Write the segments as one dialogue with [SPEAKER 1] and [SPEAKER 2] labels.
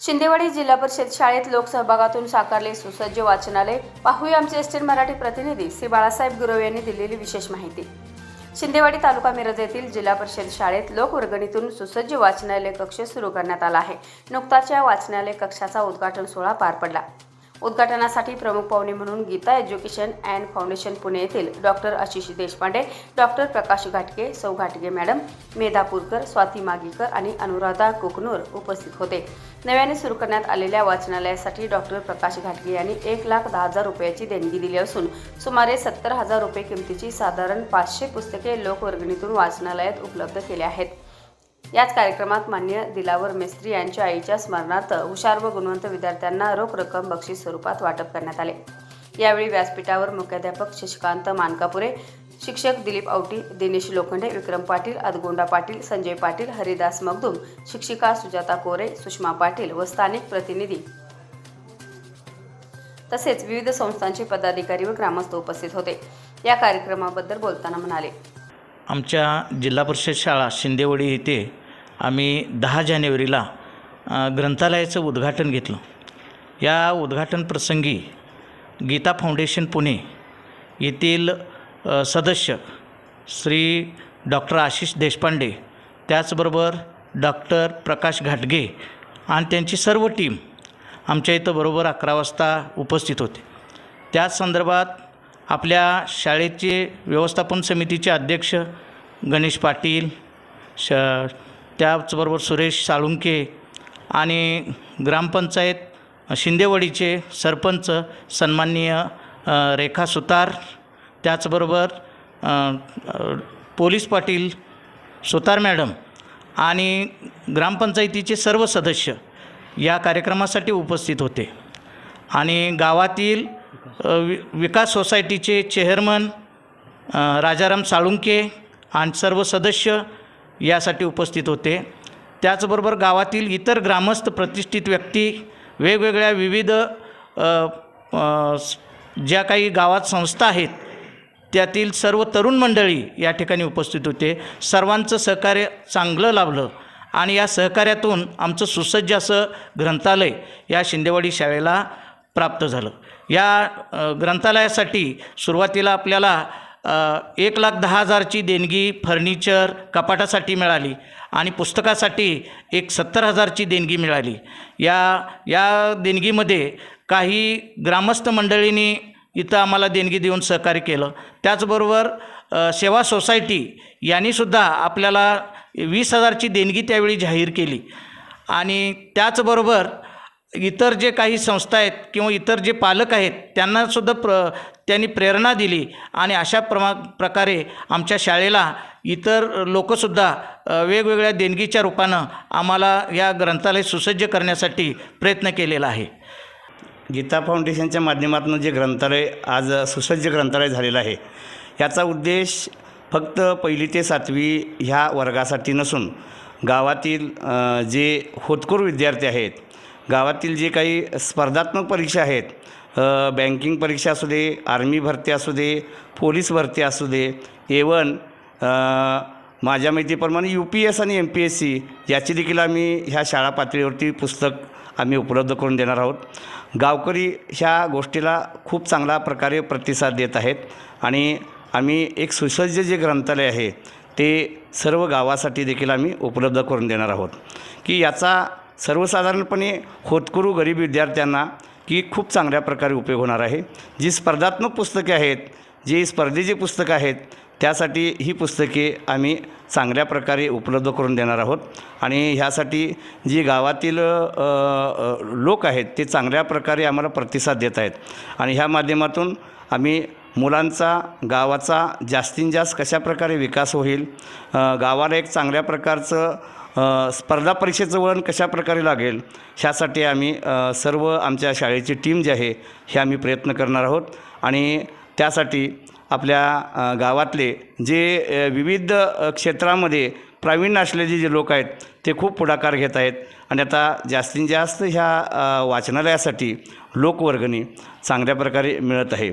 [SPEAKER 1] शिंदेवाडी जिल्हा परिषद शाळेत लोकसहभागातून साकारले सुसज्ज वाचनालय. पाहूया आमचे एस्टेट मराठी प्रतिनिधी श्री बाळासाहेब गुरव यांनी दिलेली विशेष माहिती. शिंदेवाडी तालुका मिरज येथील जिल्हा परिषद शाळेत लोकवर्गणीतून सुसज्ज वाचनालय कक्ष सुरू करण्यात आला आहे. नुकताच या वाचनालय कक्षाचा उद्घाटन सोहळा पार पडला. उद्घाटनासाठी प्रमुख पाहुणे म्हणून Geeta education and foundation Pune येथील डॉक्टर आशिष देशपांडे डॉक्टर प्रकाश घाटगे सौ घाटगे मॅडम मेधापूरकर स्वाती मागीकर आणि अनुराधा कुकनूर उपस्थित होते. नव्याने सुरू करण्यात आलेल्या वाचनालयासाठी डॉक्टर प्रकाश घाटगे यांनी एक लाख दहा हजार रुपयाची देणगी दिली असून सुमारे सत्तर हजार रुपये किमतीची साधारण पाचशे पुस्तके लोकवर्गणीतून वाचनालयात उपलब्ध केली आहेत. याच कार्यक्रमात मान्य दिलावर मेस्त्री यांच्या आईच्या स्मरणार्थ हुशार व गुणवंत विद्यार्थ्यांना रोख रक्कम बक्षीस स्वरूपात वाटप करण्यात आले. यावेळी व्यासपीठावर मुख्याध्यापक शशिकांत मानकापुरे शिक्षक दिलीप आवटी दिनेश लोखंडे विक्रम पाटील अदगोंडा पाटील संजय पाटील हरिदास मगदूम शिक्षिका सुजाता कोरे सुषमा पाटील व स्थानिक प्रतिनिधी. तसेच विविध संस्थांचे पदाधिकारी व ग्रामस्थ उपस्थित होते. या कार्यक्रमाबद्दल बोलताना म्हणाले.
[SPEAKER 2] आमच्या जिल्हा परिषद शाळा शिंदेवडी येथे आम्ही दहा जानेवारीला ग्रंथालयाचं उद्घाटन घेतलं. या उद्घाटन प्रसंगी गीता फाउंडेशन पुणे येथील सदस्य श्री डॉक्टर आशिष देशपांडे त्याचबरोबर डॉक्टर प्रकाश घाटगे आणि त्यांची सर्व टीम आमच्या इथं बरोबर अकरा वाजता उपस्थित होते. त्याच संदर्भात आपल्या शाळेचे व्यवस्थापन समितीचे अध्यक्ष गणेश पाटील श त्याचबरोबर सुरेश साळुंके आणि ग्रामपंचायत शिंदेवडीचे सरपंच सन्माननीय रेखा सुतार त्याचबरोबर पोलीस पाटील सुतार मॅडम आणि ग्रामपंचायतीचे सर्व सदस्य या कार्यक्रमासाठी उपस्थित होते. आणि गावातील वि विकास सोसायटीचे चेअरमन राजाराम साळुंके आणि सर्व सदस्य यासाठी उपस्थित होते. त्याचबरोबर गावातील इतर ग्रामस्थ प्रतिष्ठित व्यक्ती वेगवेगळ्या विविध ज्या काही गावात संस्था आहेत त्यातील सर्व तरुण मंडळी या ठिकाणी उपस्थित होते. सर्वांचं सहकार्य चांगलं लाभलं आणि या सहकार्यातून आमचं सुसज्ज असं ग्रंथालय या शिंदेवाडी शाळेला प्राप्त झालं. या ग्रंथालयासाठी सुरुवातीला आपल्याला एक लाख दहा हजारची देणगी फर्निचर कपाटासाठी मिळाली आणि पुस्तकासाठी एक सत्तर हजारची देणगी मिळाली. या या देणगीमध्ये काही ग्रामस्थ मंडळींनी इथं आम्हाला देणगी देऊन सहकार्य केलं. त्याचबरोबर सेवा सोसायटी यांनीसुद्धा आपल्याला वीस हजारची देणगी त्यावेळी जाहीर केली. आणि त्याचबरोबर इतर जे काही संस्था आहेत किंवा इतर जे पालक आहेत त्यांनासुद्धा प्र त्यांनी प्रेरणा दिली आणि अशा प्रमा प्रकारे आमच्या शाळेला इतर लोकसुद्धा वेगवेगळ्या देणगीच्या रूपानं आम्हाला या ग्रंथालय सुसज्ज करण्यासाठी प्रयत्न केलेला आहे.
[SPEAKER 3] गीता फाउंडेशनच्या माध्यमातून जे ग्रंथालय आज सुसज्ज ग्रंथालय झालेलं आहे याचा उद्देश फक्त पहिली ते सातवी ह्या वर्गासाठी नसून गावातील जे होतकूर विद्यार्थी आहेत गावातील जे काही स्पर्धात्मक परीक्षा आहेत बँकिंग परीक्षा असू दे आर्मी भरती असू दे पोलीस भरती असू दे एवन माझ्या माहितीप्रमाणे यू पी एस आणि एम पी एस सी याची देखील आम्ही ह्या शाळा पातळीवरती पुस्तक आम्ही उपलब्ध करून देणार आहोत. गावकरी ह्या गोष्टीला खूप चांगला प्रकारे प्रतिसाद देत आहेत आणि आम्ही एक सुसज्ज जे ग्रंथालय आहे ते सर्व गावासाठी देखील आम्ही उपलब्ध करून देणार आहोत. की याचा सर्वसाधारणपणे होतकरू गरीब विद्यार्थ्यांना की खूप चांगल्या प्रकारे उपयोग होणार आहे. जी स्पर्धात्मक पुस्तके आहेत जी स्पर्धेची पुस्तकं आहेत त्यासाठी ही पुस्तके आम्ही चांगल्या प्रकारे उपलब्ध करून देणार आहोत. आणि ह्यासाठी जी गावातील लोक आहेत ते चांगल्या प्रकारे आम्हाला प्रतिसाद देत आहेत. आणि ह्या माध्यमातून आम्ही मुलांचा गावाचा जास्तीत जास्त कशा प्रकारे विकास होईल गावाला एक चांगल्या प्रकारचं स्पर्धा परीक्षेचं वळण कशा प्रकारे लागेल ह्यासाठी आम्ही सर्व आमच्या शाळेची टीम जी आहे हे आम्ही प्रयत्न करणार आहोत. आणि त्यासाठी आपल्या गावातले जे विविध क्षेत्रामध्ये प्रावीण्य असलेले जे लोक आहेत ते खूप पुढाकार घेत आहेत. आणि आता जास्तीत जास्त ह्या वाचनालयासाठी लोकवर्गणी चांगल्या प्रकारे मिळत आहे.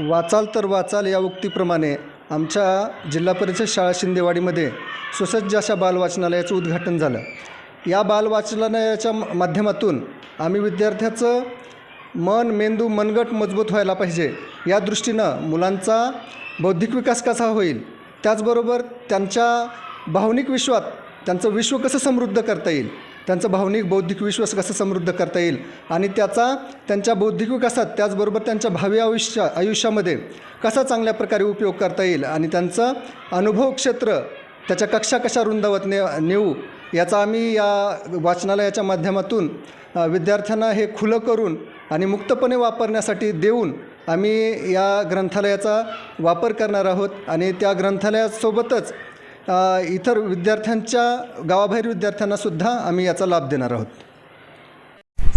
[SPEAKER 4] वाचाल तर वाचाल या उक्तीप्रमाणे आमच्या जिल्हा परिषद शाळा शिंदेवाडीमध्ये सुसज्ज अशा बालवाचनालयाचं उद्घाटन झालं. या बालवाचनालयाच्या माध्यमातून आम्ही विद्यार्थ्याचं मन मेंदू मनगट मजबूत व्हायला पाहिजे. या दृष्टीनं मुलांचा बौद्धिक विकास कसा होईल? त्याचबरोबर त्यांच्या भावनिक विश्वात त्यांचं विश्व कसं समृद्ध करता येईल? त्यांचं भावनिक बौद्धिक विश्वास कसं समृद्ध करता येईल? आणि त्याचा त्यांच्या बौद्धिक विकासात त्याचबरोबर त्यांच्या भावी आयुष्या आयुष्यामध्ये कसा चांगल्या प्रकारे उपयोग करता येईल? आणि त्यांचं अनुभव क्षेत्र त्याच्या कक्षा कशा रुंदावत ने नेऊ? याचा आम्ही या वाचनालयाच्या माध्यमातून विद्यार्थ्यांना हे खुलं करून आणि मुक्तपणे वापरण्यासाठी देऊन आम्ही या ग्रंथालयाचा वापर करणार आहोत. आणि त्या ग्रंथालयासोबतच इतर विद्यार्थ्यांच्या गावाबाहेर विद्यार्थ्यांनासुद्धा आम्ही याचा लाभ देणार आहोत.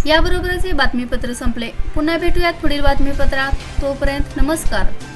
[SPEAKER 5] याबरोबरच हे बातमीपत्र संपले. पुन्हा भेटूयात पुढील बातमीपत्रात. तोपर्यंत नमस्कार.